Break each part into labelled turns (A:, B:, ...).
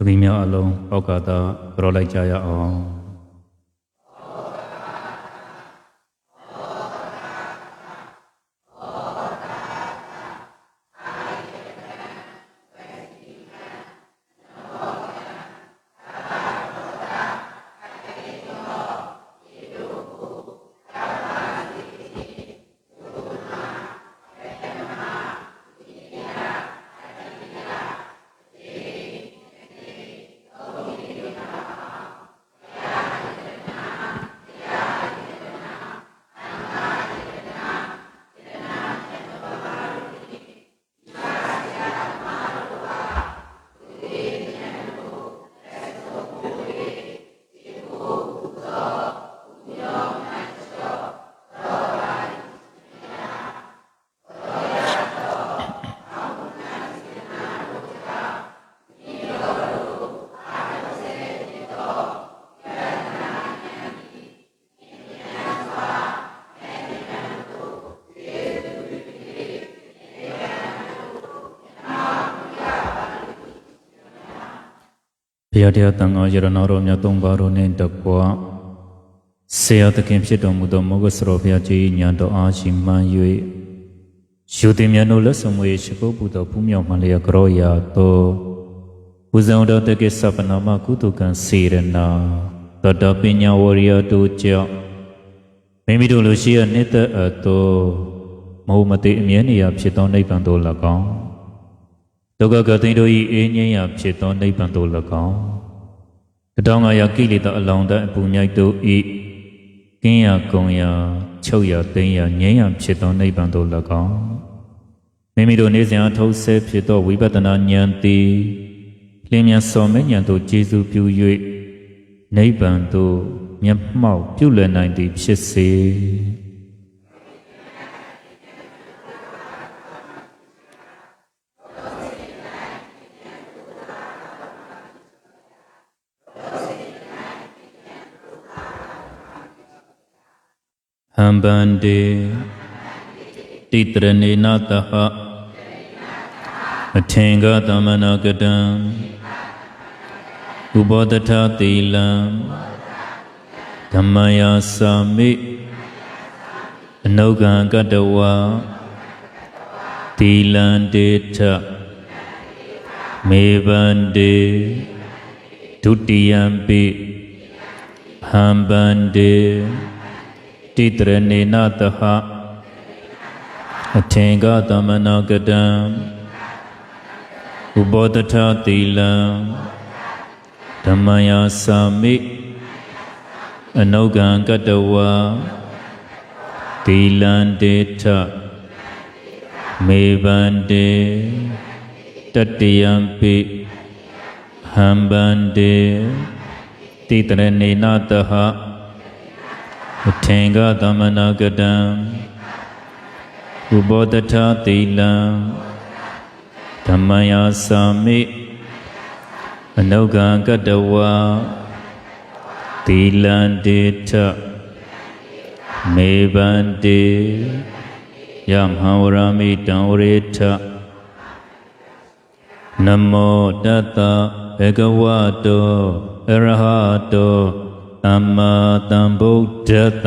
A: သမီးများအလုံးပောက်ကတာကြောလိုက်ကြရအောင် ရားတရားတန်ခါရတနာတော်မြတ်သုံးပါးတော်နှင့်တကွဆေယသခင်ဖြစ်တော်မူသောမောဂစရောဘုရားကြီးဉာဏ်တော်အားရှိမှန်၍ယူသည်မြတ်တို့လက်ဆောင်ဝေရှိခိုးပူသောဖူးမြောက်မှလျက်ကြောရာသောပူဇော်တော်တက္ကစ္စပနာမကုတုကံစေရနာတတပညာဝရိယတို့ကြောင့်မိမိတို့လိုရှိရနှစ်သက်အပ်သောမဟုတ်မသိအမြဲနေရာဖြစ်သောနိဗ္ဗာန်သို့၎င်း ဒုက္ခကသိန်းတို့၏အေးငြိမ်းရာဖြစ်သောနိဗ္ဗာန်သို့၎င်းတတောင်ငါရာကိလေသာအလောင်းတအပူမြိုက်တို့ဤကင်းရာကုံရာချုပ်ရာသိမ်းရာငြိမ်းရာဖြစ်သောနိဗ္ဗာန်သို့၎င်းမိမိတို့နေစဉ်အထုတ်ဆဲဖြစ်သောဝိပဿနာဉာဏ်သည်လင်းမြန်စော်မဲ့ဉာဏ်သို့ကျေစုပြု၍နိဗ္ဗာန်သို့မျက်မှောက်ပြုလွယ်နိုင်သည်ဖြစ်စေ ဟံဗန္တေတိတရဏေနတဟအထင်္ဂသမနာကတံဥဘောတထသီလံဓမ္မယာစာမိအနုကံကတဝါသီလံတေထမေဗန္တေဒုတိယံပိဟံဗန္တေ တိတရဏေနတဟအထင်္ဂသမနာကတံဥဘောတထသီလံဓမ္မယာစာမိအနုကံကတဝါသီလံတေထမေဗန္တေတတ္တယံပိဟံဗန္တေတိတရဏေနတဟ အထင်္ဂသမနာကတံဥဘောတထသီလံဓမ္မယာစာမိအနုကံကတဝါသီလံတေထမေဗန္တေယမဟာဝရမိတံဝရေထနမောတတ္တဘေကဝတောအရဟတော သမ္မာသမ္ဗုဒ္ဓတ္တ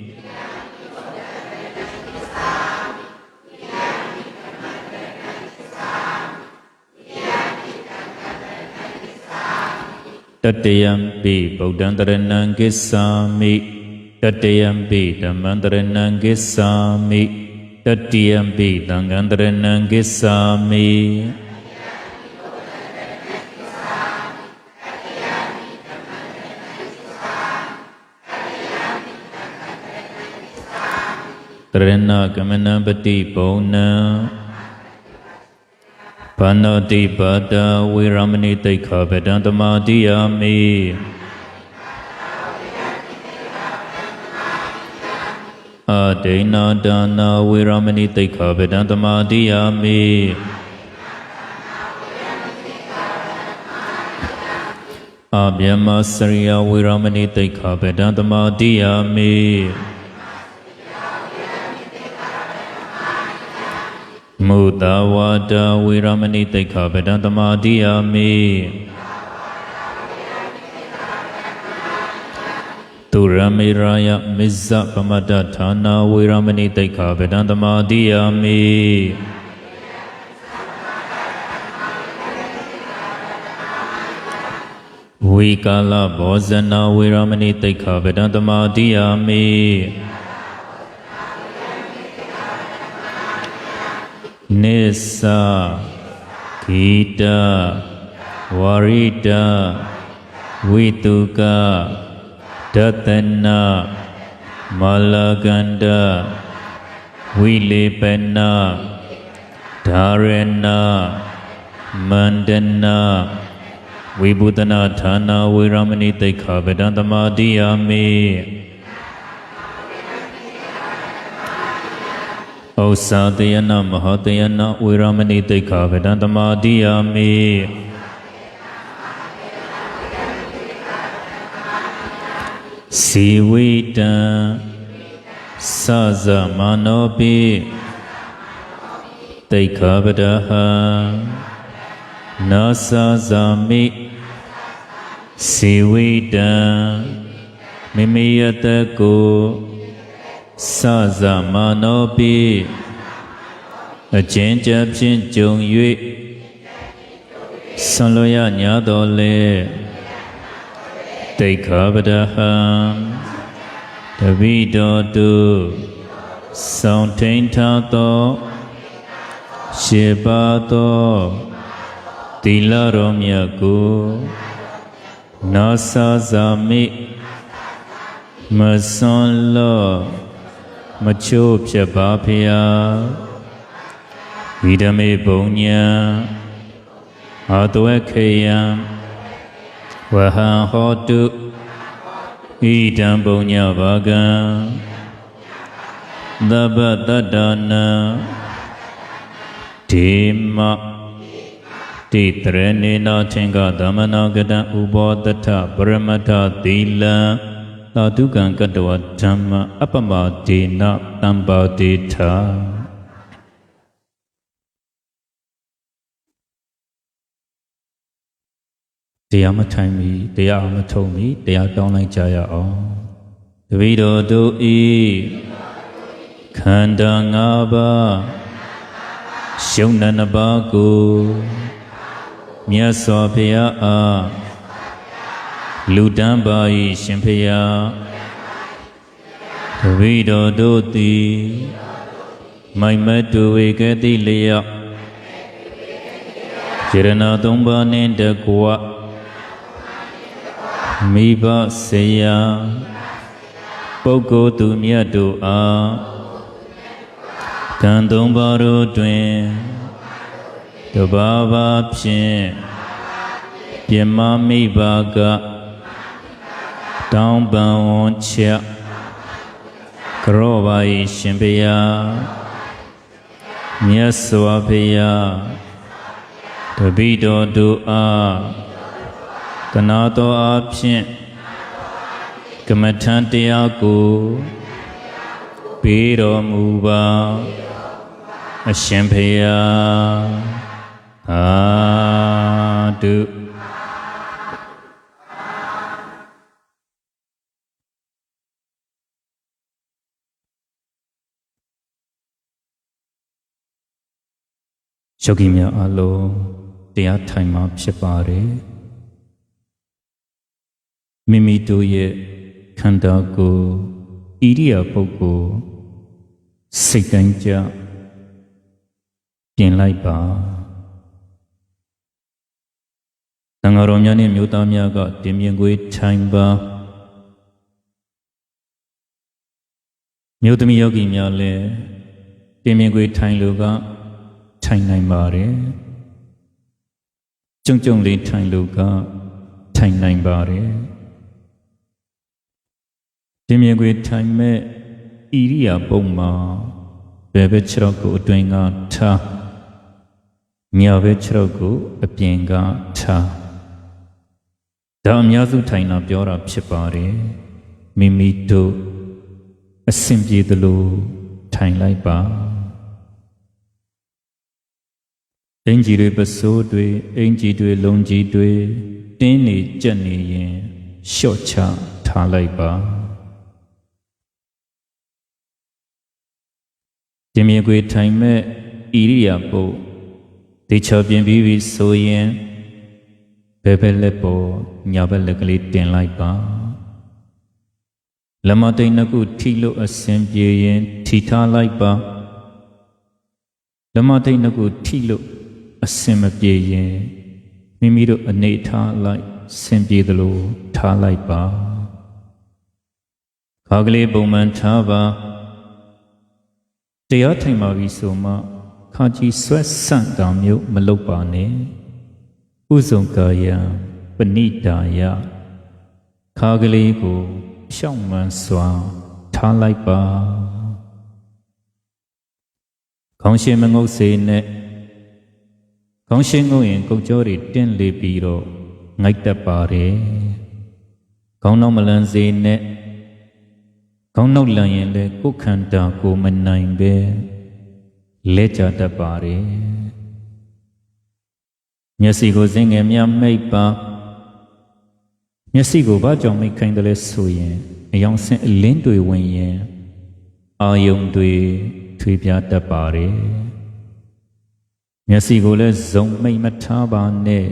A: တတယံပိဗုဒ္ဓံတရဏံကိစ္ဆာမိတတယံပိဓမ္မန္တရဏံကိစ္ဆာမိတတိယံပိသံဃံတရဏံကိစ္ဆာမိတရဏကမနပတိပုံနံ ဘာနောတိပါဒဝေရမဏိတိခာပဒံတမာတိယာမိအာဒိဏဒါနာဝေရမဏိတိခာပဒံတမာတိယာမိအဗျမစရိယဝေရမဏိတိခာပဒံတမာတိယာမိ မုဒဝါဒဝေရမဏိတိခာပဒံတမာတိယာမိသူရမေရာယမစ္ဇပမတ္တဌာနာဝေရမဏိတိခာပဒံတမာတိယာမိဝေကာလဘောဇနာဝေရမဏိတိခာပဒံတမာတိယာမိ နိစ္စဂီတဝရိတဝိတုကဒတနာမလကန္တဝိလေပနာဓာရဏမန္တနာဝိဘုဒနာဌာနာဝေရမဏိတိခာပဒံတမာတိယာမိ ဩစာတယနာမဟာတယနာဝေရမဏိတိခာပဒံတမာတိယာမိစီဝိတံသဇမနောပိတိခာပဒဟံနာသဇာမိစီဝိတံမိမိယတကို သဇမနောပိအကျဉ်းချဖြင့်ကြုံ၍ဆွန်လျညာတော်လေတိခာပဒဟံတပိတော်တုဆောင်းထိန်ထားသောရှေပါသောသီလတော်မြတ်ကိုနာစာဇာမိမစွန်လော မချိုးဖြစ်ပါဖျားဝိဓမေပုံညာအာတဝခေယံဝဟံဟောတုဣဒံပုံညာဘာကံသဗ္ဗတတ္တနာဓိမတိတရဏေနာထင်္ကသမနာကတံဥဘောတထပရမတ္ထသီလံ သာဓုကံကတ္တဝဓမ္မအပ္ပမဒေနတံပါတိထာတရားမထိုင်မီတရားမထုံမီတရားတောင်းလိုက်ကြရအောင်တပိတော်တို့ဤခန္ဓာ၅ပါးရှုံနနပါးကိုမြတ်စွာဘုရားအား လူတန်းပါ၏ရှင်ဖျားတပိတော်တို့သည်မိုင်မတ်တူဝေကတိလျော့ယရဏသုံးပါးနှင့်တကွမိဘဆေယပုဂ္ဂိုလ်သူမြတ်တို့အားကံသုံးပါးတို့တွင်တဘာဘာဖြင့်ပြမမိဘာက တောင်းပန်ဝန်ချက်ကရောပါ၏ရှင်ဘုရားမြတ်စွာဘုရားတပိတော်တို့အားကနာတော်အဖြစ်ကမထံတရားကိုပေးတော်မူပါအရှင်ဖေယအာတု ယောဂီများအလုံးတရားထိုင်မှဖြစ်ပါတယ်မိမိတို့ရဲ့ခန္ဓာကိုယ်ဣရိယာပုဂ္ဂိုလ်စိတ်တိုင်းကြပြင်လိုက်ပါတန်ဃာတော်များနှင့်မြို့သားများကတင်မြင်ခွေထိုင်ပါမြို့သမီးယောဂီများလည်းတင်မြင်ခွေထိုင်လို့က ထိုင်နိုင်ပါတယ်ကြုံကြုံလေးထိုင်လို့ကထိုင်နိုင်ပါတယ်တင်မြင်ခွေထိုင်မဲ့ဣရိယာပုံမှာဘယ်ဘက်ခြေထောက်ကိုအတွင်ကထားညာဘက်ခြေထောက်ကိုအပြင်ကထားဒါအများစုထိုင်တာပြောတာဖြစ်ပါတယ်မိမိတို့အဆင်ပြေသလိုထိုင်လိုက်ပါ အင်ကြီးတွေပစိုးတွေအင်ကြီးတွေလုံကြီးတွေတင်းနေကြက်နေရင်လျှော့ချထားလိုက်ပါဒီမြေကွေထိုင်မဲ့ဣရိယာပုတ်တေချာပြင်းပြီးပြီဆိုရင်ဘယ်ဘက်လက်ပေါ်ညာဘက်လက်ကလေးတင်လိုက်ပါလမတိန်နှစ်ခုထိလို့အစဉ်ပြေရင်ထိထားလိုက်ပါလမတိန်နှစ်ခုထိလို့ အစဉ်မပြေရင်မိမိတို့အနေထားလိုက်စင်ပြေသလိုထားလိုက်ပါခါကလေးပုံမှန်ထားပါတရားထိုင်ပါပြီဆိုမှခါကြီးဆွဲဆန့်တာမျိုးမလုပ်ပါနဲ့ဥဇုံကာယပဏိတာယခါကလေးကိုဖြောင့်မှန်စွာထားလိုက်ပါခေါင်းရှင်မငုတ်စေနဲ့ ခေါင်းရှင်ငုတ်ရင်ကုတ်ကြောတွေတင်းလေပြီးတော့ငိုက်တတ်ပါတယ်ခေါင်းတော့မလန်စေနဲ့ခေါင်းနောက်လန်ရင်လည်းကိုယ်ခန္ဓာကိုမနိုင်ပဲလဲကြတတ်ပါတယ်မျက်စိကိုစင်ငယ်များမိတ်ပါမျက်စိကိုဘာကြောင့်မိတ်ခိုင်းတယ်လဲဆိုရင်အယောင်ဆင်းအလင်းတွေဝင်ရင်အာယုံတွေထွေးပြားတတ်ပါတယ် မျက်စိကိုလည်းဇုံမိတ်မထားပါနဲ့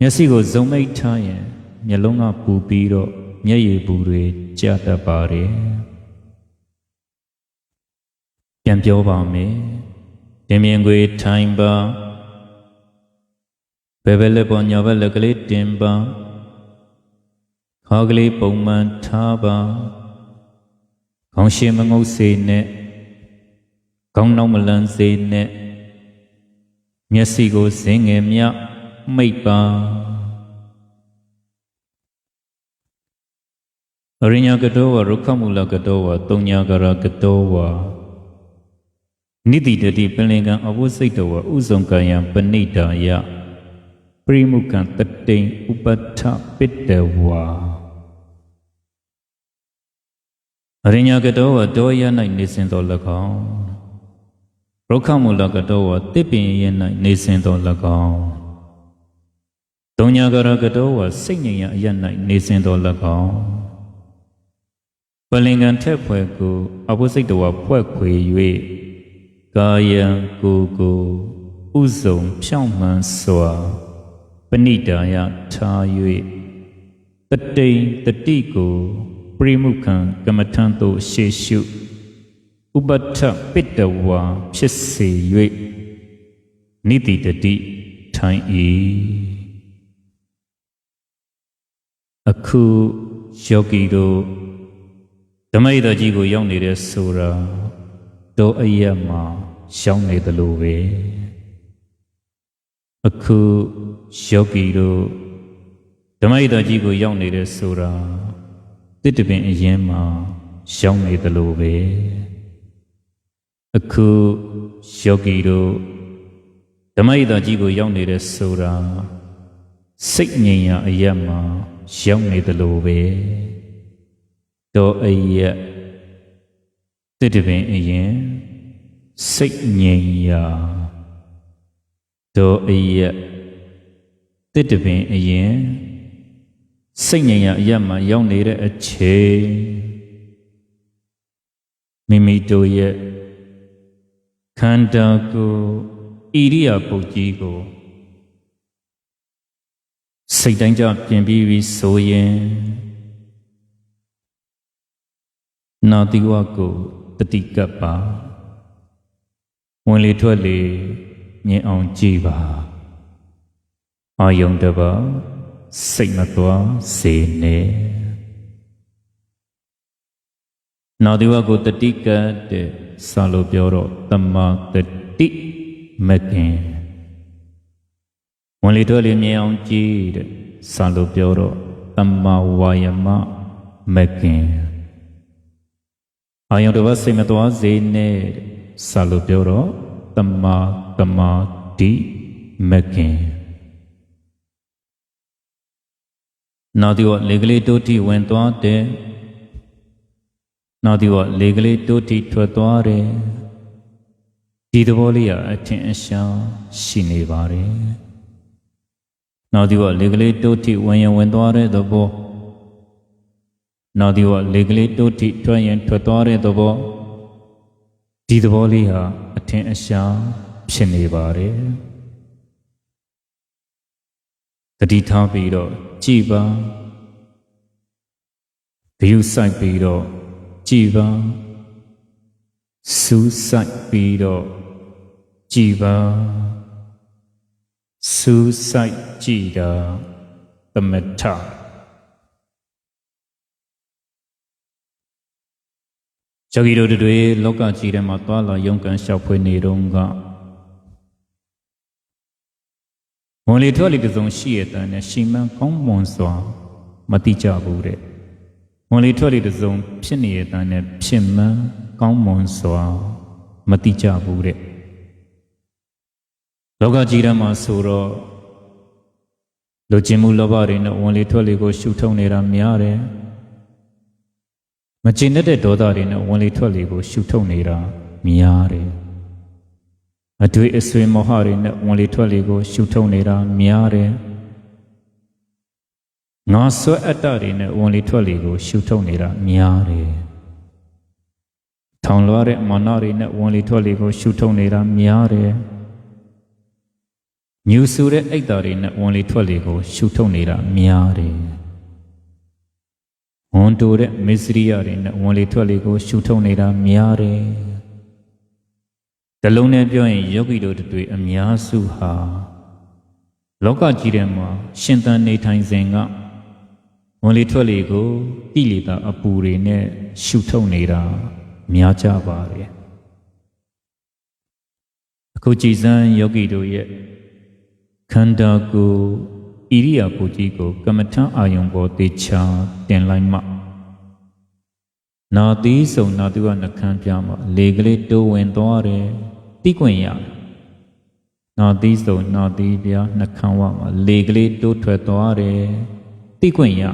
A: မျက်စိကိုဇုံမိတ်ထားရင်မျက်လုံးကပူပြီးတော့မျက်ရည်ပူတွေကျတတ်ပါတယ်ပြန်ပြောပါမယ်တင်မြင်ခွေထိုင်ပါဘယ်ဘက်လက်ပေါ်ညာဘက်လက်ကလေးတင်ပါခါကလေးပုံမှန်ထားပါခေါင်းရှင်မငုတ်စေနဲ့ခေါင်းနောက်မလန်းစေနဲ့ မျက်စိကိုဇင်းငယ်မြမိတ်ပါအရိညာကတောဝရုခမူလကတောဝတုံညာကရကတောဝနိတိတတိပင်လင်ကံအဝုစိတ်တောဝဥဇုံကံယံပဏိတာယပရိမုကံတတိန်ဥပဋ္ဌပိတဝါအရိညာကတောဝတောရ၌နေစဉ်တော်၎င်း ရုခမူလကတောဝတစ်ပင်ရ၌နေစဉ်တော်၎င်းတုံညာကရကတောဝစိတ်ငြိမ်ရအရ၌နေစဉ်တော်၎င်းပလင်္ကံထက်ဖွဲ့ကိုအဘုစိတ်တော်ဖွဲ့ခွေ၍ကာယံကိုကိုဥဇုံဖြောင့်မှန်စွာပဏိတာယထား၍တတိန်တတိကိုပရိမုခံကမ္မထံသို့ရှေရှု ဥပဋ္ဌပိတဝါဖြစ်စေ၍နိတိတတိထိုင်၏အခုယောဂီတို့ဓမ္မိတကြီးကိုရောက်နေတဲ့ဆိုတာတောအယက်မှာရှောင်းနေသလိုပဲအခုယောဂီတို့ဓမ္မိတကြီးကိုရောက်နေတဲ့ဆိုတာတစ်တပင်အရင်မှာရှောင်းနေသလိုပဲ အခုယောဂီတို့ဓမ္မိတကြီးကိုရောက်နေတဲ့ဆိုတာစိတ်ငြိမ်ရာအယက်မှာရောက်နေသလိုပဲတောအယက်တစ်တပင်အရင်စိတ်ငြိမ်ရာတောအယက်တစ်တပင်အရင်စိတ်ငြိမ်ရာအယက်မှာရောက်နေတဲ့အချိန်မိမိတို့ရဲ့ ခန္ဓာကိုယ်ဣရိယာပုတ်ကြီးကိုစိတ်တိုင်းကြပြင်ပြီးပြီဆိုရင်နာတိဝကိုတတိကပ်ပါဝင်လေထွက်လေမြင်အောင်ကြည်ပါအာယုံတပါစိတ်မသွားစေနဲ့နာတိဝကိုတတိကပ်တဲ့ စာလို့ပြောတော့တမတတိမကင်ဝင်လေထွက်လေမြင်အောင်ကြည်တဲ့စာလို့ပြောတော့တမဝါယမမကင်အာယုံတစ်ပါးစိတ်မသွားစေနဲ့စာလို့ပြောတော့တမတမတိမကင်နောက်ဒီဝလေကလေးတိုးတိဝင်သွားတယ် နောက်ဒီဝလေကလေးတိုးတိထွက်သွားတယ်ဒီသဘောလေးကအထင်အရှားရှိနေပါတယ်နောက်ဒီဝလေကလေးတိုးတိဝင်ရင်ဝင်သွားတဲ့သဘောနောက်ဒီဝလေကလေးတိုးတိထွက်ရင်ထွက်သွားတဲ့သဘောဒီသဘောလေးဟာအထင်အရှားဖြစ်နေပါတယ်တတိထားပြီးတော့ကြည်ပါဂယုဆိုင်ပြီးတော့ ကြည်ပါစူးဆိုင်ပြီးတော့ကြည်ပါစူးဆိုင်ကြည်တာသမထယောဂီတို့တွေလောကကြီးထဲမှာသွားလာရုန်းကန်ရှောက်ဖွေနေတော့ကဝင်လေထွက်လေတစ်စုံရှိရတဲ့နဲ့ရှင်မန်းကောင်းမွန်စွာမတိကြဘူးတဲ့ ဝင်လေထွက်လေတစ်စုံဖြစ်နေရတဲ့နဲ့ဖြစ်မှန်းကောင်းမွန်စွာမတိကြဘူးတဲ့လောကကြီးထဲမှာဆိုတော့လူချင်းမှုလောဘတွေနဲ့ဝင်လေထွက်လေကိုရှုထုံနေတာများတယ်မကျင်တတ်တဲ့ဒေါသတွေနဲ့ဝင်လေထွက်လေကိုရှုထုံနေတာများတယ်အတွေ့အဆွေမောဟတွေနဲ့ဝင်လေထွက်လေကိုရှုထုံနေတာများတယ် ငါဆွဲအတ္တတွေနဲ့ဝင်လေထွက်လေကို ရှုထုံနေတာများတယ်ထောင်လွှားတဲ့မာနတွေနဲ့ဝင်လေထွက်လေကို ရှုထုံနေတာများတယ်ညူဆူတဲ့အိတ်တာတွေနဲ့ဝင်လေထွက်လေကို ရှုထုံနေတာများတယ်ဝန်တိုတဲ့မစ္စရိယတွေနဲ့ဝင်လေထွက်လေကို ရှုထုံနေတာများတယ်။တလုံးနဲ့ပြောရင်ယောဂီတို့တွေအများစုဟာလောကကြီးထဲမှာရှင်သန်နေထိုင်စဉ်က ဝင်လေထွက်လေကိုတိလေတာအပူတွေနဲ့ရှုထုံနေတာများကြပါတယ်။အခုကြည်စမ်းယောဂီတို့ရဲ့ခန္ဓာကိုယ်ဣရိယာပုကြီးကို ကမ္မထအာယုံပေါ်တေချာတင်လိုက်မှနာသီးဆုံနာသူကနှခမ်းပြမှလေကလေးတိုးဝင်သွားတယ်တိကွင်ရနာသီးဆုံနာသီးပြနှခမ်းဝမှလေကလေးတိုးထွက်သွားတယ် တိကွင်ရ။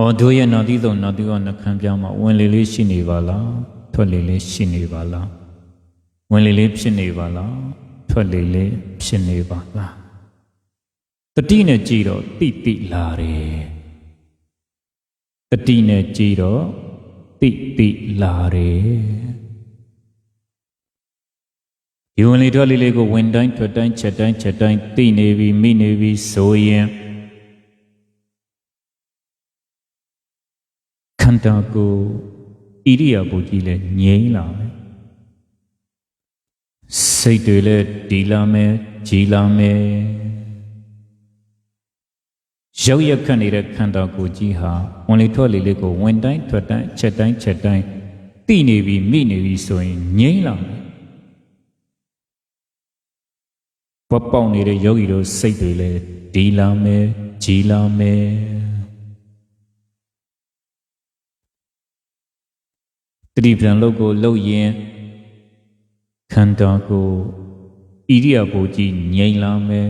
A: အော်တို့ရဲ့နာသီးဆုံနာသီးကနှခမ်းပြမှဝင်လေလေးရှိနေပါလား။ထွက်လေလေးရှိနေပါလား။ဝင်လေလေးဖြစ်နေပါလား။ထွက်လေလေးဖြစ်နေပါလား။တတိနဲ့ကြည်တော့တိတိလာတယ်တတိနဲ့ကြည်တော့တိတိလာတယ် ဒီဝင်လေထွက်လေလေးကိုဝင်တိုင်းထွက်တိုင်းချက်တိုင်းချက်တိုင်းသိနေပြီမိနေပြီဆိုရင်ခန္ဓာကိုယ်ဣရိယာပုကြီးလည်းငြိမ်းလာမယ်စိတ်တွေလည်းဒီလာမယ်ကြည်လာမယ်ရောက်ရက်ခတ်နေတဲ့ခန္ဓာကိုယ်ကြီးဟာဝင်လေထွက်လေလေးကိုဝင်တိုင်းထွက်တိုင်းချက်တိုင်းချက်တိုင်းသိနေပြီမိနေပြီဆိုရင်ငြိမ့်လာမယ် ပပေါက်နေတဲ့ယောဂီတို့စိတ်တွေလည်းဒီလာမယ်ကြည်လာမယ်တတိပံလုတ်ကိုလှုပ်ရင်ခန္ဓာကိုဣရိယာပုကြီးငြိမ့်လာမယ်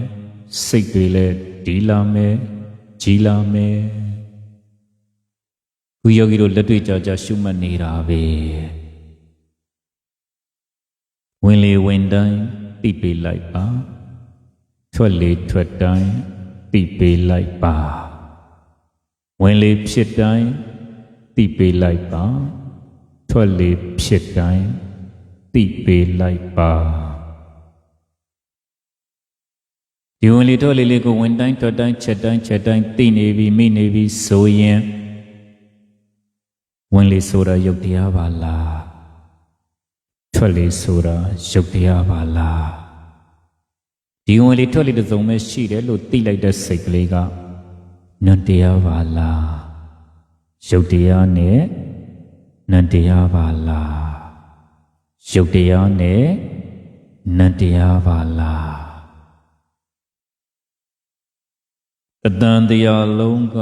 A: စိတ်တွေလည်းဒီလာမယ်ကြီးလာမယ်ခုယောဂီတို့လက်တွေ့ကြကြရှုမှတ်နေတာပဲဝင်လေဝင်တိုင်းသိပေးလိုက်ပါ ထွက်လေထွက်တိုင်းသိပေးလိုက်ပါဝင်လေဖြစ်တိုင်းသိပေးလိုက်ပါထွက်လေဖြစ်တိုင်းသိပေးလိုက်ပါဒီဝင်လေထွက်လေလေးကိုဝင်တိုင်းထွက်တိုင်းချက်တိုင်းချက်တိုင်းသိနေပြီမိနေပြီဆိုရင်ဝင်လေဆိုတာယုတ်တရားပါလားထွက်လေဆိုတာယုတ်တရားပါလား ဒီဝင်လေထွက်လေတစ်စုံပဲရှိတယ်လို့သိလိုက်တဲ့စိတ်ကလေးကနန္တရားပါလားယုတ်တရားနဲ့နန္တရားပါလားယုတ်တရားနဲ့နန္တရားပါလားအတန်တရားလုံးက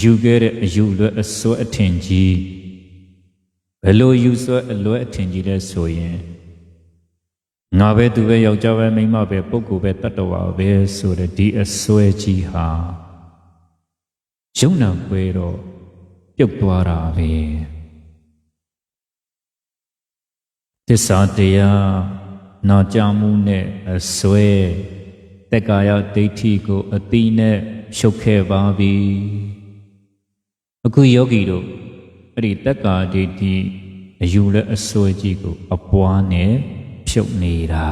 A: ယူခဲ့တဲ့အယူလွဲအစွဲအထင်ကြီးဘယ်လိုယူဆွဲအလွဲအထင်ကြီးလဲဆိုရင် ငါပဲသူပဲယောက်ျားပဲမိန်းမပဲပုဂ္ဂိုလ်ပဲတတ္တဝါပဲဆိုတဲ့ဒီအစွဲကြီးဟာယုံနာပွဲတော့ပြုတ်သွားတာပဲသစ္စာတရားနာကြမှုနဲ့အစွဲတက္ကာယဒိဋ္ဌိကိုအတိနဲ့ရှုပ်ခဲ့ပါပြီအခုယောဂီတို့အဲ့ဒီတက္ကာဒိဋ္ဌိအယူနဲ့အစွဲကြီးကိုအပွားနဲ့ ဖြုတ်နေတာ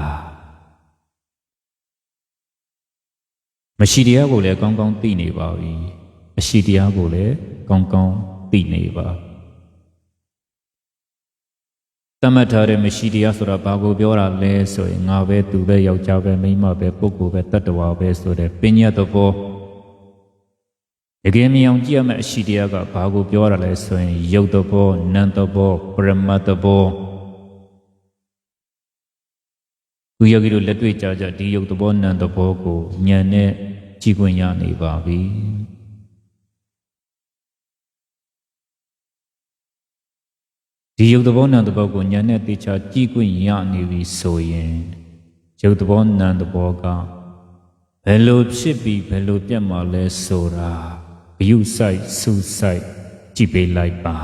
A: မရှိတရားကိုလည်းကောင်းကောင်းသိနေပါပြီအရှိတရားကိုလည်းကောင်းကောင်းသိနေပါတမတ်ထားတဲ့မရှိတရားဆိုတာဘာကိုပြောတာလဲဆိုရင်ငါပဲသူပဲယောက်ျားပဲမိန်းမပဲပုဂ္ဂိုလ်ပဲတတ္တဝါပဲဆိုတဲ့ပညာသဘောတကယ်မြင်အောင်ကြည့်ရမယ့်အရှိတရားကဘာကိုပြောတာလဲဆိုရင်ယုတ်သဘောနံသဘောပရမတ်သဘော သူယောဂီတို့လက်တွေ့ကြကြဒီယုတ်သဘောနံသဘောကိုဉာဏ်နဲ့ကြည့်ခွင့်ရနေပါပြီဒီယုတ်သဘောနံသဘောကိုဉာဏ်နဲ့သိချာကြည့်ခွင့်ရနေပြီဆိုရင်ယုတ်သဘောနံသဘောကဘယ်လိုဖြစ်ပြီးဘယ်လိုပြတ်မှာလဲဆိုတာဘယုဆိုင်စူဆိုင်ကြည့်ပေးလိုက်ပါ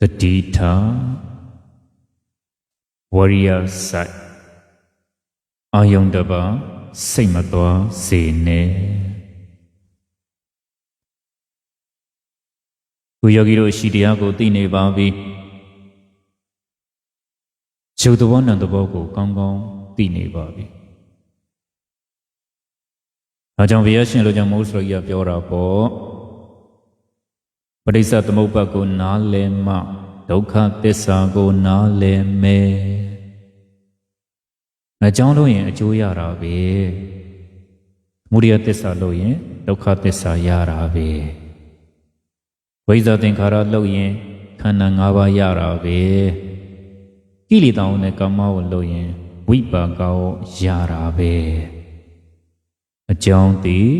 A: တတိထာ ဝရိယဆိုင်အာယုန်တပါစိတ်မသွားစေနဲ့ကိုယောဂီတို့ရှိတရားကိုသိနေပါပြီဇုတ်တော်နံတဘောကိုကောင်းကောင်းသိနေပါပြီအဲကြောင့်ဘုရားရှင်လိုကြောင့်မိုးဆိုရပြောတာပေါ့ပရိစ္ဆသမုပ္ပါကိုနားလည်မှ ဒုက္ခသစ္စာကိုနားလည်မယ်အကြောင်းလို့ရင်အကျိုးရတာပဲမုရိယသစ္စာလို့ရင်ဒုက္ခသစ္စာရတာပဲဝိဇ္ဇာသင်္ခါရလို့ရင်ခန္ဓာ၅ပါးရတာပဲကိလေသာနဲ့ကာမဝလို့ရင်ဝိပါကရောရတာပဲအကြောင်းတည်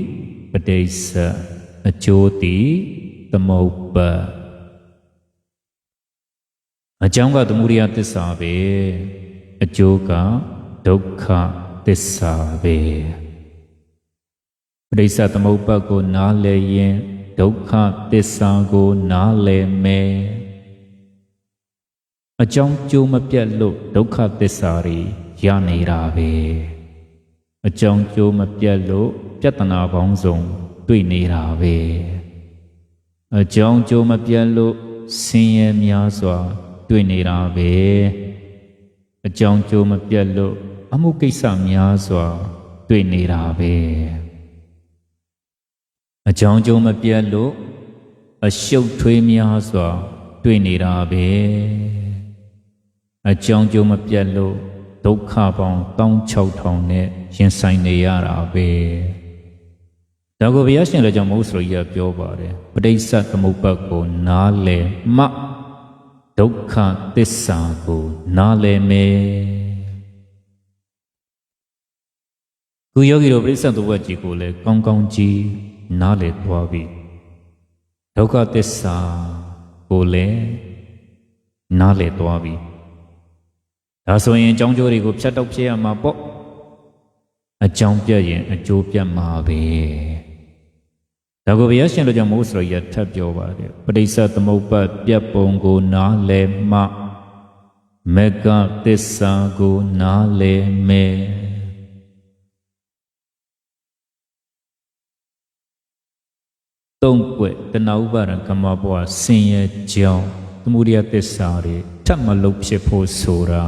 A: ပဋိစ္စအကျိုးတည်သမုပ္ပါ အကြောင်းကသမုဒိယသစ္စာပဲအကျိုးကဒုက္ခသစ္စာပဲပရိစ္ဆသမုပ္ပါကိုနားလည်ရင်ဒုက္ခသစ္စာကိုနားလည်မယ်အကြောင်းကျိုးမပြတ်လို့ဒုက္ခသစ္စာတွေရနေတာပဲအကြောင်းကျိုးမပြတ်လို့ပြဿနာပေါင်းစုံတွေ့နေတာပဲအကြောင်းကျိုးမပြတ်လို့ဆင်းရဲများစွာ တွေ့နေတာပဲအကြောင်းကျိုးမပြတ်လို့အမှုကိစ္စများစွာ တွေ့နေတာပဲအကြောင်းကျိုးမပြတ်လို့အရှုပ်ထွေးများစွာ တွေ့နေတာပဲအကြောင်းကျိုးမပြတ်လို့ဒုက္ခပေါင်း16000နဲ့ရင်ဆိုင်နေရတာပဲဒါကိုဘုရားရှင်လည်းကြောင့်မဟုတ်ဆိုရပြောပါတယ်ပဋိစ္စသမုပ္ပါကိုနားလည်မှ ဒုက္ခသစ္စာကိုနားလည်မယ်ခုယောဂီတို့ပဋိစ္စသမုပ္ပါကြီးကိုလည်းကောင်းကောင်းကြည့်နားလည်သွားပြီဒုက္ခသစ္စာကိုလည်းနားလည်သွားပြီဒါဆိုရင်အကြောင်းကျိုးတွေကိုဖြတ်တောက်ဖြစ်ရမှာပေါ့အကြောင်းပြတ်ရင်အကျိုးပြတ်မှာပဲ ဒါကိုဘုရားရှင်တို့ကြောင့်မိုးဆိုရထပ်ပြောပါတယ်ပဋိစ္စသမုပ္ပါပြတ်ပုံကိုနားလည်မှမေကသစ္စာကိုနားလည်မယ်သုံးွက်တဏှာဥပါဒကမ္မဘဝဆင်းရဲကြောင်းသမုဒိယသစ္စာတွေထပ်မလုတ်ဖြစ်ဖို့ဆိုတာ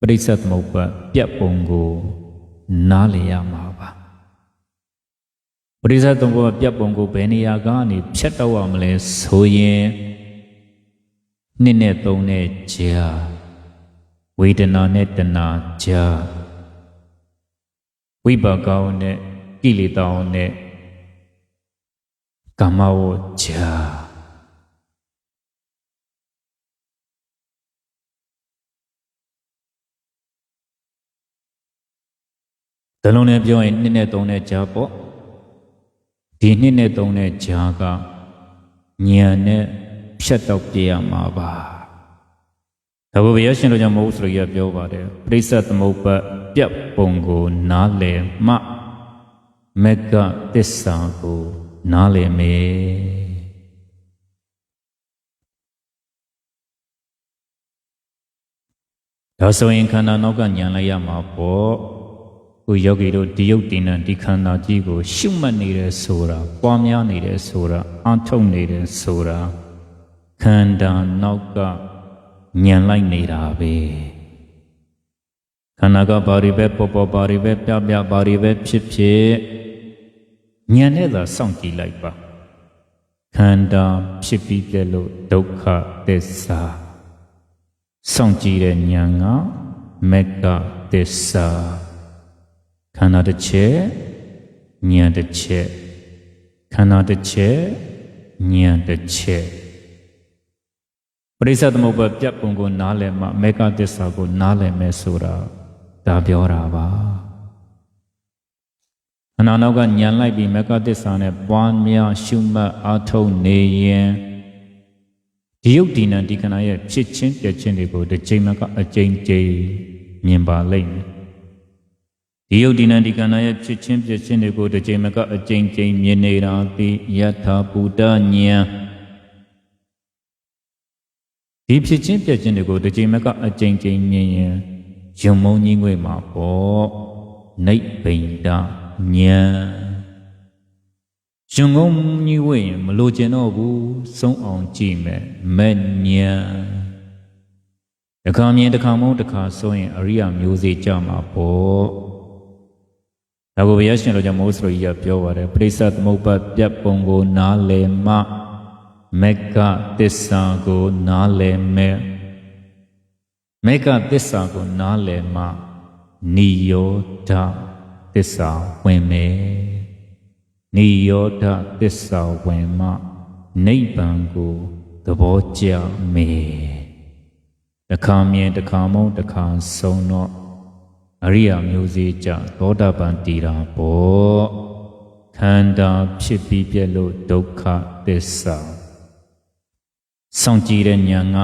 A: ပရိစ္ဆေသမုပ္ပါပြတ်ပုံကိုနားလည်ရမှာပါ ပရိစ္ဆေသမုပ္ပါပြတ်ပုံကိုဘယ်နေရာကနေဖြတ်တော့ရမလဲဆိုရင်နှစ်နဲ့သုံးနဲ့ကြာဝေဒနာနဲ့တဏှာကြာဝိပါကောင်းနဲ့ကိလေသာနဲ့ကာမဝကြာဇလုံးနဲ့ပြောရင်နှစ်နဲ့သုံးနဲ့ကြာပေါ့ ဒီနှစ်နဲ့သုံးနဲ့ကြာကညံနဲ့ဖြတ်တော့ပြရမှာပါဒါဘုရားရှင်တို့ကြောင့်မဟုတ်ဆိုရပြောပါတယ်ပြိဿသမုပ္ပါပြတ်ပုံကိုနားလည်မှမက္ကသစ္စာကိုနားလည်မယ်ဒါဆိုရင်ခန္ဓာနောက်ကညံလိုက်ရမှာပေါ့ ကိုယောဂီတို့ဒီယုတ်တင်နံဒီခန္ဓာကြီးကို ရှုမှတ်နေတယ်ဆိုတာပွားများနေတယ်ဆိုတာအထုတ်နေတယ်ဆိုတာခန္ဓာနောက်ကညံလိုက်နေတာပဲခန္ဓာကဘာတွေပဲပေါ်ပေါ်ဘာတွေပဲပြပြဘာတွေပဲဖြစ်ဖြစ်ညံနဲ့သာစောင့်ကြည့်လိုက်ပါခန္ဓာဖြစ်ပြီးပြလို့ဒုက္ခသစ္စာစောင့်ကြည့်တဲ့ဉာဏ်ကမက္ကသစ္စာခ န္ဓာတစ်ချက်ဉာဏ်တစ်ချက်ခန္ဓာတစ်ချက်ဉာဏ်တစ်ချက်ပရိစ္ဆေသမုပ္ပါပြတ်ပုံကိုနားလည်မှမက္ကသစ္စာကိုနားလည်မယ်ဆိုတာဒါပြောတာပါအနာနောက်ကညံလိုက်ပြီးမက္ကသစ္စာနဲ့ပွားများရှုမှတ်အားထုတ်နေရင်ဒီယုတ်ဒီနံဒီခဏရဲ့ဖြစ်ချင်းပြည့်ချင်းတွေကိုတစ်ချိန်မှကအကျဉ်းကျိမြင်ပါလိမ့်မယ် ဒီယုတ်ဒီနံဒီခဏရဲ့ဖြစ်ချင်းပြည့်ချင်းတွေကိုတစ်ချိန်မှကအကျဉ်းကျိမြင်နေတာပြီးယထာဘူတဉာဏ်ဒီဖြစ်ချင်းပြည့်ချင်းတွေကိုတစ်ချိန်မှကအကျဉ်းကျိမြင်ရင်ယုံမုံကြီးငွေမှာပေါ့နိဗ္ဗိန္ဒဉာဏ်ရှင်ကုန်းကြီးဝိရင်မလိုချင်တော့ဘူးစုံအောင်ကြည့်မယ်မဲ့ညံတခါမြင်တခါမုန်းတခါဆိုရင်အရိယာမျိုးစေ့ကြမှာပေါ့ ဒါကိုဘုရားရှင်တော်ကြောင့်မိုးစရိုကြီးကပြောပါတယ်ပရိစ္ဆသမုပ္ပါပြတ်ပုံကိုနားလည်မှမက္ကသစ္စာကိုနားလည်မယ်မက္ကသစ္စာကိုနားလည်မှနိယောဓသစ္စာဝင်မယ်နိယောဓသစ္စာဝင်မှနိဗ္ဗာန်ကိုသဘောကျမယ်တခါမြင်တခါမုန်းတခါဆုံးတော့ အရိယာမျိုးစေ့ကြသောတာပန်တည်တာပေါ့ခန္ဓာဖြစ်ပြီးပြက်လို့ဒုက္ခသစ္စာစောင့်ကြည့်တဲ့ဉာဏ်က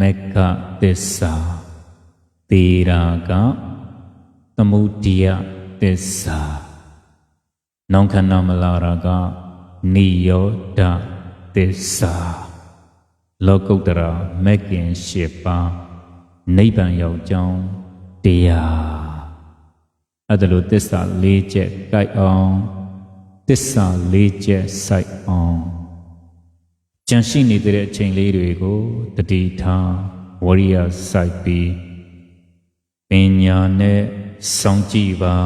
A: မက္ခသစ္စာသေရာကသမုဒိယသစ္စာနောင်ခန္ဓာမလာရာကနိယောဒသစ္စာလောကုတ္တရာမက္ကင်၈ပါးနိဗ္ဗာန်ရောက်ကြောင်း တရားအဲ့ဒါလိုသစ္စာ၄ချက်ကြိုက်အောင်သစ္စာ၄ချက်စိုက်အောင်ကြံရှိနေတဲ့အချိန်လေးတွေကိုတတိထားဝရိယစိုက်ပြီးပညာနဲ့စောင့်ကြည့်ပါ